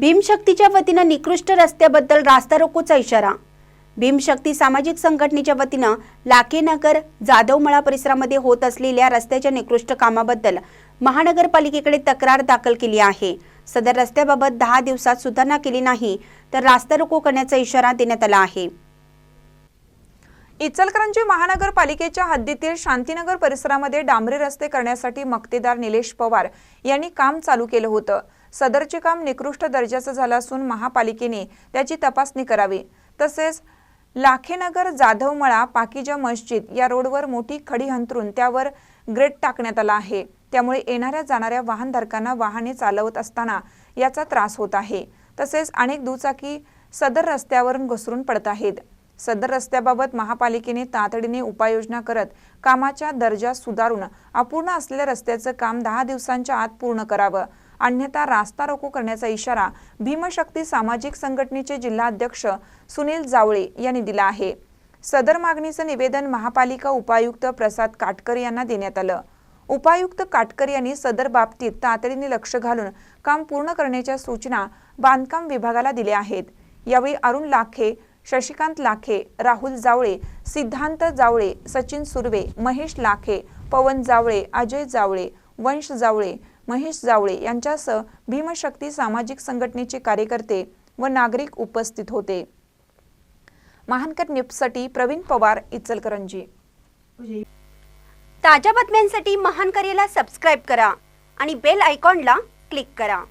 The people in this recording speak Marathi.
भीमशक्तीच्या वतीनं निकृष्ट रस्त्याबद्दल रास्ता रोकोचा इशारा. भीमशक्ती सामाजिक संघटनेच्या वतीनं लाखेनगर जाधवमळा परिसरामध्ये होत असलेल्या रस्त्याच्या निकृष्ट कामाबद्दल महानगरपालिकेकडे तक्रार दाखल केली आहे. सदर रस्त्याबाबत दहा दिवसात सुधारणा केली नाही तर रास्ता रोको करण्याचा इशारा देण्यात आला आहे. इचलकरंजी महानगरपालिकेच्या हद्दीतील शांतीनगर परिसरामध्ये डांबरी रस्ते करण्यासाठी मक्तेदार निलेश पवार यांनी काम चालू केलं होतं. सदरचे काम निकृष्ट दर्जाचं झालं असून महापालिकेने त्याची तपासणी करावी. तसेच लाखेनगर जाधवमळा पाकिजा मस्जिद या रोडवर मोठी खडी हंतरून त्यावर ग्रेड टाकण्यात आला आहे. त्यामुळे येणाऱ्या जाणाऱ्या वाहनधारकांना वाहने चालवत असताना याचा त्रास होत आहे. तसेच अनेक दुचाकी सदर रस्त्यावरून घसरून पडत आहेत. सदर रस्त्याबाबत महापालिकेने तातडीने उपाययोजना करत कामाच्या दर्जा सुधारून अपूर्ण असलेल्या रस्त्याचं काम दहा दिवसांच्या आत पूर्ण करावं. अन्यथा रास्ता रोको करण्याचा इशारा भीमशक्ती सामाजिक संघटनेचे जिल्हाध्यक्ष सुनील जावळे यांनी दिला आहे. सदर मागणीचं निवेदन महापालिका उपायुक्त प्रसाद काटकर यांना देण्यात आलं. उपायुक्त काटकर यांनी सदर बाबतीत तातडीने लक्ष घालून काम पूर्ण करण्याच्या सूचना बांधकाम विभागाला दिल्या आहेत. यावेळी अरुण लाखे शशिकांत लाखे राहुल जावळे सिद्धांत जावळे सचिन सुर्वे महेश लाखे पवन जावळे अजय जावळे वंश जावळे महेश जावळे यांच्यासह भीमशक्ती सामाजिक संघटनेचे कार्यकर्ते व नागरिक उपस्थित होते. महानकर न्यूजसाठी प्रवीण पवार इचलकरंजी. ताज्या बातम्यांसाठी महानकरेला सबस्क्राईब करा आणि बेल आयकॉनला क्लिक करा.